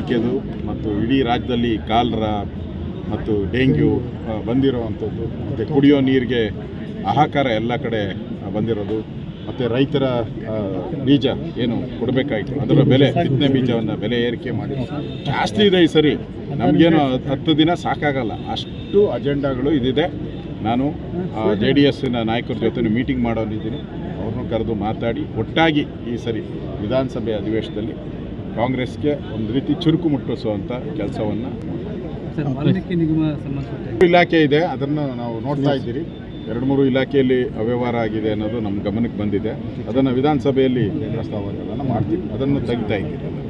ಏರಿಕೆದು ಮತ್ತು ಇಡೀ ರಾಜ್ಯದಲ್ಲಿ ಕಾಲ್ರ ಮತ್ತು ಡೆಂಗ್ಯೂ ಬಂದಿರೋವಂಥದ್ದು ಮತ್ತು ಕುಡಿಯೋ ನೀರಿಗೆ ಆಹಾಕಾರ ಎಲ್ಲ ಕಡೆ ಬಂದಿರೋದು. ಮತ್ತು ರೈತರ ಬೀಜ ಏನು ಕೊಡಬೇಕಾಯಿತು? ಅದರ ಬೆಲೆ ಬಿತ್ತನೆ ಬೀಜವನ್ನು ಬೆಲೆ ಏರಿಕೆ ಮಾಡಿ. ಜಾಸ್ತಿ ಇದೆ ಈ ಸರಿ. ನಮಗೇನು ಹತ್ತು ದಿನ ಸಾಕಾಗಲ್ಲ. ಅಷ್ಟು ಅಜೆಂಡಾಗಳು ಇದಿದೆ. ನಾನು ಜೆ ಡಿ ಎಸ್ಸಿನ ನಾಯಕರ ಜೊತೆ ಮೀಟಿಂಗ್ ಮಾಡೋನಿದ್ದೀನಿ. ಅವ್ರನ್ನೂ ಕರೆದು ಮಾತಾಡಿ, ಒಟ್ಟಾಗಿ ಈ ಸರಿ ವಿಧಾನಸಭೆ ಅಧಿವೇಶನದಲ್ಲಿ ಕಾಂಗ್ರೆಸ್ಗೆ ಒಂದು ರೀತಿ ಚುರುಕು ಮುಟ್ಟಿಸುವಂಥ ಕೆಲಸವನ್ನು ಇಲಾಖೆ ಇದೆ ಅದನ್ನು ನಾವು ನೋಡ್ತಾ ಇದ್ದೀರಿ. ಎರಡು ಮೂರು ಇಲಾಖೆಯಲ್ಲಿ ಅವ್ಯವಹಾರ ಆಗಿದೆ ಅನ್ನೋದು ನಮ್ಮ ಗಮನಕ್ಕೆ ಬಂದಿದೆ. ಅದನ್ನು ವಿಧಾನಸಭೆಯಲ್ಲಿ ಪ್ರಸ್ತಾವನೆಗಳನ್ನು ಮಾಡ್ತೀವಿ. ಅದನ್ನು ತೆಗಿತಾ ಇದ್ದೀರಿ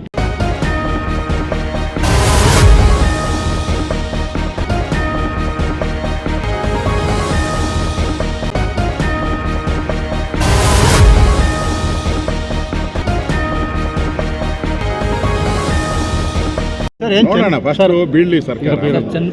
ನೋಡೋಣ ಫಸ್ಟ್ ಬೀಳ್ಲಿ ಸರ್ಕಾರ.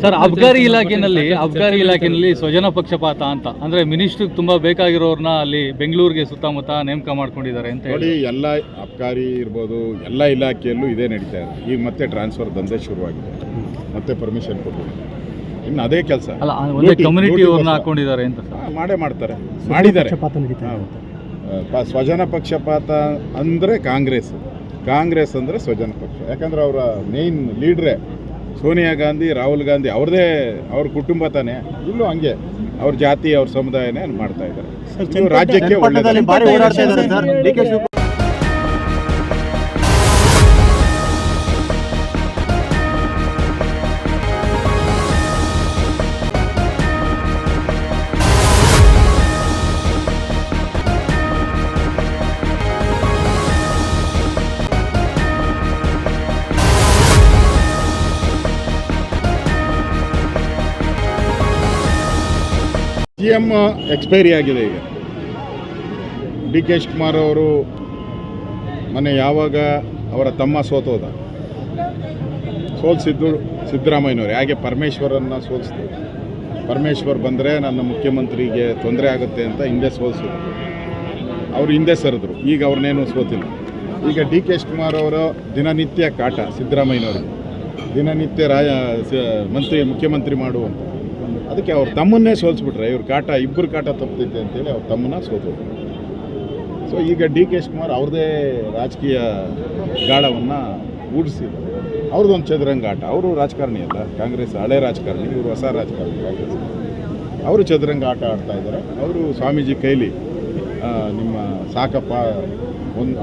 ಸರ್ ಅಬ್ಕಾರಿ ಇಲಾಖೆನಲ್ಲಿ ಅಬ್ಕಾರಿ ಇಲಾಖೆನಲ್ಲಿ ಸ್ವಜನ ಪಕ್ಷಪಾತ ಅಂತ ಅಂದ್ರೆ ಮಿನಿಸ್ಟ್ರಿಗೆ ತುಂಬಾ ಬೇಕಾಗಿರೋರ್ನ ಅಲ್ಲಿ ಬೆಂಗಳೂರಿಗೆ ಸುತ್ತಮುತ್ತ ನೇಮಕ ಮಾಡ್ಕೊಂಡಿದ್ದಾರೆ ಅಂತ ನೋಡಿ ಹೇಳಿ. ಎಲ್ಲ ಅಬ್ಕಾರಿ ಇರ್ಬೋದು ಎಲ್ಲ ಇಲಾಖೆಯಲ್ಲೂ ಇದೇ ನಡೀತಾ ಇದೆ. ಈಗ ಮತ್ತೆ ಟ್ರಾನ್ಸ್ಫರ್ ದಂಧೆ ಶುರುವಾಗಿದೆ. ಮತ್ತೆ ಪರ್ಮಿಷನ್ ಕೊಟ್ಟಿದೆ ಇನ್ನು ಅದೇ ಕೆಲಸ. ಅಲ್ಲ ಒಂದೇ ಕಮ್ಯುನಿಟಿ ಅವ್ರನ್ನ ಹಾಕೊಂಡಿದ್ದಾರೆ ಅಂತ ಸರ್. ಮಾಡೇ ಮಾಡ್ತಾರೆ. ಮಾಡಿದ್ದಾರೆ. ಸ್ವಜನ ಪಕ್ಷಪಾತ ಅಂದರೆ ಕಾಂಗ್ರೆಸ್. ಕಾಂಗ್ರೆಸ್ ಅಂದರೆ ಸ್ವಜನ ಪಕ್ಷ. ಯಾಕಂದ್ರೆ ಅವರ ಮೇನ್ ಲೀಡ್ರೇ ಸೋನಿಯಾ ಗಾಂಧಿ ರಾಹುಲ್ ಗಾಂಧಿ ಅವ್ರದೇ ಅವ್ರ ಕುಟುಂಬ ತಾನೇ. ಇಲ್ಲೂ ಹಂಗೆ ಅವ್ರ ಜಾತಿ ಅವ್ರ ಸಮುದಾಯನೇ ಮಾಡ್ತಾ ಇದ್ದಾರೆ. ರಾಜ್ಯಕ್ಕೆ ರಾಜ್ಯಕ್ಕೆ ಸಿ ಎಂ ಎಕ್ಸ್ಪೈರಿ ಆಗಿದೆ ಈಗ. ಡಿ ಕೆ ಶಿವಕುಮಾರ್ ಅವರು ಮೊನ್ನೆ ಯಾವಾಗ ಅವರ ತಮ್ಮ ಸೋತೋದ? ಸೋಲ್ಸಿದ್ದು ಸಿದ್ದರಾಮಯ್ಯನವರು, ಹೇಗೆ ಪರಮೇಶ್ವರನ್ನು ಸೋಲಿಸಿದ್ರು ಪರಮೇಶ್ವರ್ ಬಂದರೆ ನನ್ನ ಮುಖ್ಯಮಂತ್ರಿಗೆ ತೊಂದರೆ ಆಗುತ್ತೆ ಅಂತ ಹಿಂದೆ ಸೋಲಿಸಿದ್ರು. ಅವರು ಹಿಂದೆ ಸರಿದ್ರು, ಈಗ ಅವ್ರನ್ನೇನು ಸೋತಿಲ್ಲ. ಈಗ ಡಿ ಕೆ ಶಿವಕುಮಾರ್ ಅವರ ದಿನನಿತ್ಯ ಕಾಟ ಸಿದ್ದರಾಮಯ್ಯನವರು ದಿನನಿತ್ಯ ರಾಯ ಮಂತ್ರಿ, ಮುಖ್ಯಮಂತ್ರಿ ಮಾಡುವಂತ. ಅದಕ್ಕೆ ಅವ್ರ ತಮ್ಮನ್ನೇ ಸೋಲ್ಸ್ಬಿಟ್ರೆ, ಇವ್ರ ಕಾಟ ಇಬ್ಬರು ಕಾಟ ತಪ್ಪುತ್ತೈತೆ ಅಂತೇಳಿ ಅವ್ರ ತಮ್ಮನ್ನ ಸೋತೋದು ಸೊ ಈಗ ಡಿ ಕೆ ಶಿವಕುಮಾರ್ ಅವ್ರದೇ ರಾಜಕೀಯ ಗಾಳವನ್ನು ಊಡಿಸಿದ್ರು ಅವ್ರದ್ದೊಂದು ಚದುರಂಗ ಆಟ. ಅವರು ರಾಜಕಾರಣಿ ಅಲ್ಲ, ಕಾಂಗ್ರೆಸ್ ಹಳೆ ರಾಜಕಾರಣಿ, ಇವರು ಹೊಸ ರಾಜಕಾರಣಿ, ಕಾಂಗ್ರೆಸ್. ಅವರು ಚದುರಂಗ ಆಟ ಆಡ್ತಾ ಇದ್ದಾರೆ. ಅವರು ಸ್ವಾಮೀಜಿ ಕೈಲಿ ನಿಮ್ಮ ಸಾಕಪ್ಪ, ಒಂದು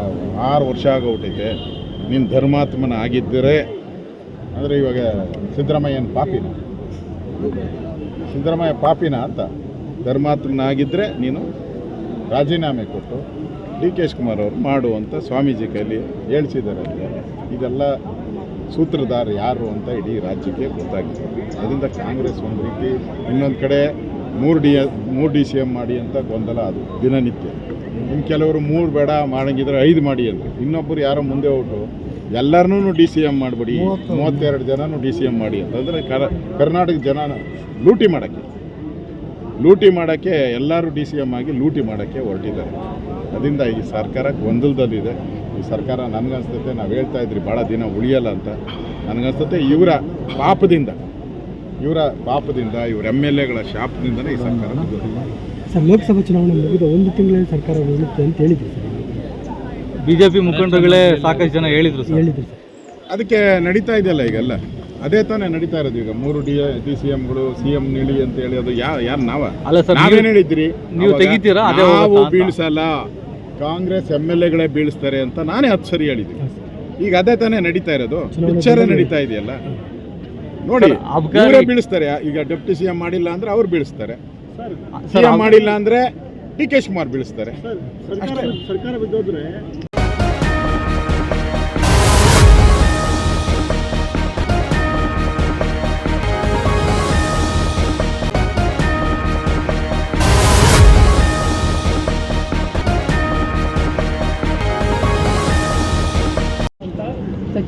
ಆರು ವರ್ಷ ಆಗೋಗ್ಬಿಟ್ಟೈತೆ ನಿನ್ನ ಧರ್ಮಾತ್ಮನ ಆಗಿದ್ದರೆ, ಅಂದರೆ ಇವಾಗ ಸಿದ್ದರಾಮಯ್ಯನ ಪಾಪಿನ. ಸಿದ್ದರಾಮಯ್ಯ ಪಾಪಿನ ಅಂತ ಧರ್ಮಾತ್ಮನಾಗಿದ್ದರೆ ನೀನು ರಾಜೀನಾಮೆ ಕೊಟ್ಟು ಡಿ ಕೆ ಶಿವಕುಮಾರ್ ಅವರು ಮಾಡುವಂಥ ಸ್ವಾಮೀಜಿ ಕೈಲಿ ಹೇಳಿಸಿದ್ದಾರೆ ಇದೆಲ್ಲ ಸೂತ್ರಧಾರ ಯಾರು ಅಂತ ಇಡೀ ರಾಜ್ಯಕ್ಕೆ ಗೊತ್ತಾಗಿದೆ ಅದರಿಂದ ಕಾಂಗ್ರೆಸ್ ಒಂದು ರೀತಿ ಇನ್ನೊಂದು ಕಡೆ ಮೂರು ಡಿ ಮೂರು ಡಿ ಸಿ ಎಂ ಮಾಡಿ ಅಂತ ಗೊಂದಲ ಅದು, ದಿನನಿತ್ಯ. ಇನ್ನು ಕೆಲವರು ಮೂರು ಬೇಡ ಮಾಡಂಗಿದ್ರೆ ಐದು ಮಾಡಿ ಅಂದರು ಇನ್ನೊಬ್ಬರು ಯಾರೋ ಮುಂದೆ ಹೊರಟು ಎಲ್ಲರನ್ನೂ ಡಿ ಸಿ ಎಂ ಮಾಡಿಬಿಡಿ. ಮೂವತ್ತೆರಡು ಜನನೂ ಡಿ ಸಿ ಎಂ ಮಾಡಿ ಅಂತಂದರೆ ಕರ ಕರ್ನಾಟಕ ಜನನ ಲೂಟಿ ಮಾಡೋಕ್ಕೆ. ಲೂಟಿ ಮಾಡೋಕ್ಕೆ ಎಲ್ಲರೂ ಡಿ ಸಿ ಎಂ ಆಗಿ ಲೂಟಿ ಮಾಡೋಕ್ಕೆ ಹೊರಟಿದ್ದಾರೆ. ಅದರಿಂದ ಈ ಸರ್ಕಾರ ಗೊಂದಲದಲ್ಲಿದೆ. ಈ ಸರ್ಕಾರ ನನಗನ್ಸ್ತತೆ ನಾವು ಹೇಳ್ತಾ ಇದ್ರಿ ಭಾಳ ದಿನ ಉಳಿಯಲ್ಲ ಅಂತ. ನನಗನ್ಸ್ತತೆ ಇವರ ಪಾಪದಿಂದ ಇವರ ಪಾಪದಿಂದ ಇವರ ಎಂ ಎಲ್ ಎಗಳ ಶಾಪದಿಂದಲೇ ಈ ಸರ್ಕಾರ. ಸರ್ ಲೋಕಸಭಾ ಚುನಾವಣೆ ಮುಗಿದ ಒಂದು ತಿಂಗಳಲ್ಲಿ ಸರ್ಕಾರ ಉಳಿಯುತ್ತೆ ಅಂತ ಹೇಳಿದ್ರು ಸರ್. ಬಿಜೆಪಿ ಮುಖಂಡರುಗಳೇ ಸಾಕಷ್ಟು ಜನ ಹೇಳಿದ್ರು ಸರ್. ಹೇಳಿದ್ರು ಸರ್. ಅದಕ್ಕೆ ನಡೀತಾ ಇದೆಯಲ್ಲ ಈಗೆಲ್ಲ ಅದೇ ತಾನೇ ನಡೀತಾ ಇರೋದು ಈಗ. ಮೂರು ಡಿ ಡಿ ಸಿ ಎಂಗಳು ಸಿ ಎಂ ನಿಳಿ ಅಂತ ಹೇಳಿ ಅದು ಯಾ ಯಾರು ನಾವ? ಅಲ್ಲ ಸರ್ ನಾವೇನು ಹೇಳಿದ್ರಿ ನೀವು ತೆಗಿತೀರಾ? ಅದೇ ನಾವು ಬೀಳ್ಸಲ್ಲ. ಕಾಂಗ್ರೆಸ್ ಎಂ ಎಲ್ ಎಗಳೇ ಬೀಳಿಸ್ತಾರೆ ಅಂತ ನಾನೇ ಹತ್ತು ಸರಿ ಹೇಳಿದ್ದೀನಿ. ಈಗ ಅದೇ ತಾನೇ ನಡೀತಾ ಇರೋದು? ಚುನಾವಣೆ ನಡೀತಾ ಇದೆಯಲ್ಲ? ನೋಡಿ ಅವರೇ ಬೀಳಿಸ್ತಾರೆ. ಈಗ ಡೆಪ್ಟಿ ಸಿ ಎಂ ಮಾಡಿಲ್ಲ ಅಂದ್ರೆ ಅವ್ರು ಬೀಳಿಸ್ತಾರೆ. ಸಿ ಸರ್, ಎಂ ಮಾಡಿಲ್ಲ ಅಂದ್ರೆ ಡಿ ಕೆ ಶಿವಕುಮಾರ್ ಬೀಳಿಸ್ತಾರೆ. ಸರ್ಕಾರ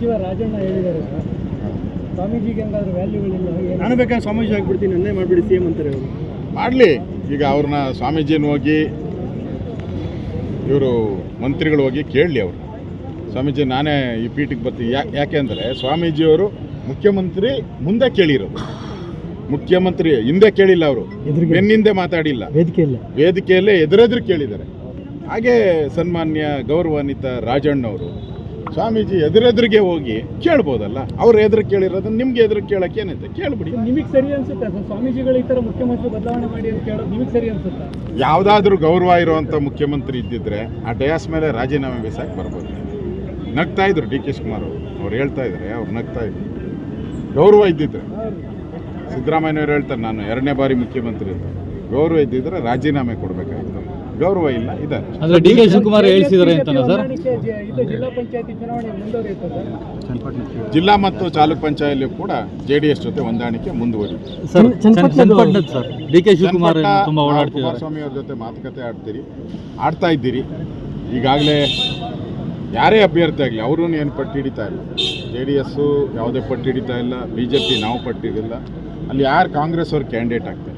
ಸಚಿವ ರಾಜಣ್ಣ ಹೇಳಿದ್ದಾರೆ ಸರ್. ಸ್ವಾಮೀಜಿಗೆ ಹಂಗಾದ್ರೆ ವ್ಯಾಲ್ಯೂಗಳಿಲ್ಲ ನಾನು ಬೇಕಾದ್ರೆ ಸ್ವಾಮೀಜಿ ಆಗಿಬಿಡ್ತೀನಿ ನನ್ನೇ ಮಾಡಿಬಿಡಿ ಸಿ ಎಂ ಅಂತಾರೆ ಅವರು. ಮಾಡಲಿ. ಈಗ ಅವ್ರನ್ನ ಸ್ವಾಮೀಜಿನ ಹೋಗಿ ಇವರು ಮಂತ್ರಿಗಳು ಹೋಗಿ ಕೇಳಲಿ ಅವರು ಸ್ವಾಮೀಜಿ ನಾನೇ ಈ ಪೀಠಕ್ಕೆ ಬರ್ತೀನಿ. ಯಾ ಯಾಕೆಂದರೆ ಸ್ವಾಮೀಜಿಯವರು ಮುಖ್ಯಮಂತ್ರಿ ಮುಂದೆ ಕೇಳಿರೋದು. ಮುಖ್ಯಮಂತ್ರಿ ಹಿಂದೆ ಕೇಳಿಲ್ಲ ಅವರು. ಬೆನ್ನಿಂದೆ ಮಾತಾಡಿಲ್ಲ. ವೇದಿಕೆ ವೇದಿಕೆಯಲ್ಲೇ ಎದುರೆದುರು ಕೇಳಿದ್ದಾರೆ. ಹಾಗೆ ಸನ್ಮಾನ್ಯ ಗೌರವಾನ್ವಿತ ರಾಜಣ್ಣವರು ಸ್ವಾಮೀಜಿ ಎದುರೆದುರಿಗೆ ಹೋಗಿ ಕೇಳ್ಬೋದಲ್ಲ? ಅವ್ರು ಎದುರು ಕೇಳಿರೋದನ್ನ ನಿಮ್ಗೆ ಎದುರು ಕೇಳಕ್ಕೆ ಏನಿದೆ ಕೇಳ್ಬಿಡಿ. ನಿಮಗೆ ಸರಿ ಅನ್ಸುತ್ತೆ? ಸ್ವಾಮೀಜಿಗಳು ಈ ಥರ ಮುಖ್ಯಮಂತ್ರಿ ಬದಲಾವಣೆ ಮಾಡಿ ಅಂತ ಕೇಳೋದು ನಿಮಗೆ ಸರಿ ಅನ್ಸುತ್ತೆ? ಯಾವುದಾದ್ರೂ ಗೌರವ ಇರುವಂಥ ಮುಖ್ಯಮಂತ್ರಿ ಇದ್ದಿದ್ರೆ ಆ ಡಯಾಸ್ ಮೇಲೆ ರಾಜೀನಾಮೆ ಬೇಸಾಕ್ ಬರ್ಬೋದು. ನಗ್ತಾ ಇದ್ರು ಡಿ ಕೆ ಶಿವಕುಮಾರ್ ಅವರು. ಅವ್ರು ಹೇಳ್ತಾ ಇದ್ದಾರೆ ಅವ್ರು ನಗ್ತಾ ಇದ್ರು. ಗೌರವ ಇದ್ದಿದ್ರೆ. ಸಿದ್ದರಾಮಯ್ಯವ್ರು ಹೇಳ್ತಾರೆ ನಾನು ಎರಡನೇ ಬಾರಿ ಮುಖ್ಯಮಂತ್ರಿ ಅಂತ. ಗೌರವ ಇದ್ದಿದ್ರೆ ರಾಜೀನಾಮೆ ಕೊಡಬೇಕಾಗಿತ್ತು ಗೌರವ ಇಲ್ಲ ಇದೆ. ಅಂದ್ರೆ ಡಿ ಕೆ ಶಿವಕುಮಾರ್ ಹೇಳಿಸಿದ್ದಾರೆ ಅಂತ ಸರ್? ಜಿಲ್ಲಾ ಪಂಚಾಯತಿ ಸರ್. ಜಿಲ್ಲಾ ಮತ್ತು ತಾಲೂಕ್ ಪಂಚಾಯತಿಯಲ್ಲೂ ಕೂಡ ಜೆ ಡಿ ಎಸ್ ಜೊತೆ ಹೊಂದಾಣಿಕೆ ಮುಂದುವರಿದೆ ಸರ್ ಡಿ ಕೆ ಶಿವಕುಮಾರ್ ತುಂಬಾ ಓಡಾಡ್ತಿದ್ದಾರೆ. ಕುಮಾರಸ್ವಾಮಿ ಅವ್ರ ಜೊತೆ ಮಾತುಕತೆ ಆಡ್ತೀರಿ ಆಡ್ತಾ ಇದ್ದೀರಿ. ಈಗಾಗಲೇ ಯಾರೇ ಅಭ್ಯರ್ಥಿ ಆಗಲಿ ಅವರು ಏನು ಪಟ್ಟಿ ಹಿಡಿತಾ ಇಲ್ಲ. ಜೆ ಡಿ ಎಸ್ಸು ಯಾವುದೇ ಪಟ್ಟಿ ಹಿಡಿತಾ ಇಲ್ಲ ಬಿ ಜೆ ಪಿ ನಾವು ಪಟ್ಟಿರಲಿಲ್ಲ ಹಿಡಿಲ್ಲ ಅಲ್ಲಿ ಯಾರು ಕಾಂಗ್ರೆಸ್ ಅವ್ರ ಕ್ಯಾಂಡಿಡೇಟ್ ಆಗ್ತಾರೆ?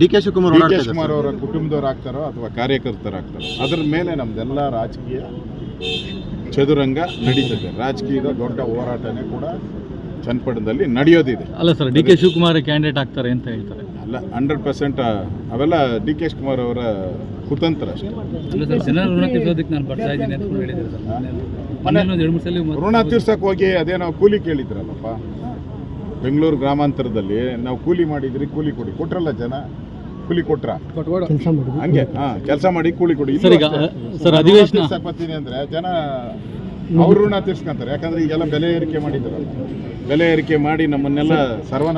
D K Shivakumar D K Shivakumar ಅವರ ಕುಟುಂಬದವ್ರು ಆಗ್ತಾರೋ ಅಥವಾ ಕಾರ್ಯಕರ್ತರು ಆಗ್ತಾರೋ ಅದ್ರ ಮೇಲೆ ನಮ್ದೆಲ್ಲ ರಾಜಕೀಯ ಚದುರಂಗ ನಡೀತದೆ. ರಾಜಕೀಯದ ದೊಡ್ಡ ಹೋರಾಟನೇ ಕೂಡ ಚನ್ನಪಟ್ಟಣದಲ್ಲಿ ನಡೆಯೋದಿದೆ. ಅಲ್ಲ sir D K Shivakumar candidate ಆಗ್ತಾರೆ ಅಂತ ಹೇಳ್ತಾರೆ. ಅಲ್ಲ ಹಂಡ್ರೆಡ್ ಪರ್ಸೆಂಟ್ ಅವೆಲ್ಲ ಡಿ ಕೆ ಶಿವಕುಮಾರ್ ಅವರ ಕುತಂತ್ರ ಅಷ್ಟೇ. ಋಣ ತೀರ್ಸಕ್ಕೆ ಹೋಗಿ ಅದೇನೋ ಕೂಲಿ ಕೇಳಿದ್ರಲ್ಲಪ್ಪ. ಬೆಂಗಳೂರು ಗ್ರಾಮಾಂತರದಲ್ಲಿ ನಾವು ಕೂಲಿ ಮಾಡಿದ್ರಿ ಕೂಲಿ ಕೊಡಿ. ಕೊಟ್ರಲ್ಲ ಜನ? ಕೂಲಿ ಕೊಟ್ರ? ಕೆಲಸ ಮಾಡಿ ಹಂಗೆ ಹಾ ಕೆಲಸ ಮಾಡಿ ಕೂಲಿ ಕೊಡಿ. ಸರ್ ಈಗ ಸರ್ ಅಧಿವೇಶನ ತೀರ್ಸಕ್ ಬರ್ತೀನಿ ಅಂದ್ರೆ ಜನ ಅವ್ರ ಋಣ ತೀರ್ಸ್ಕೊಂತಾರೆ. ಯಾಕಂದ್ರೆ ಈಗೆಲ್ಲ ಬೆಲೆ ಏರಿಕೆ ಮಾಡಿದ್ರು ಬೆಲೆ ಏರಿಕೆ ಮಾಡಿ ನಮ್ಮನ್ನೆಲ್ಲ ಸರ್ವನಾಶ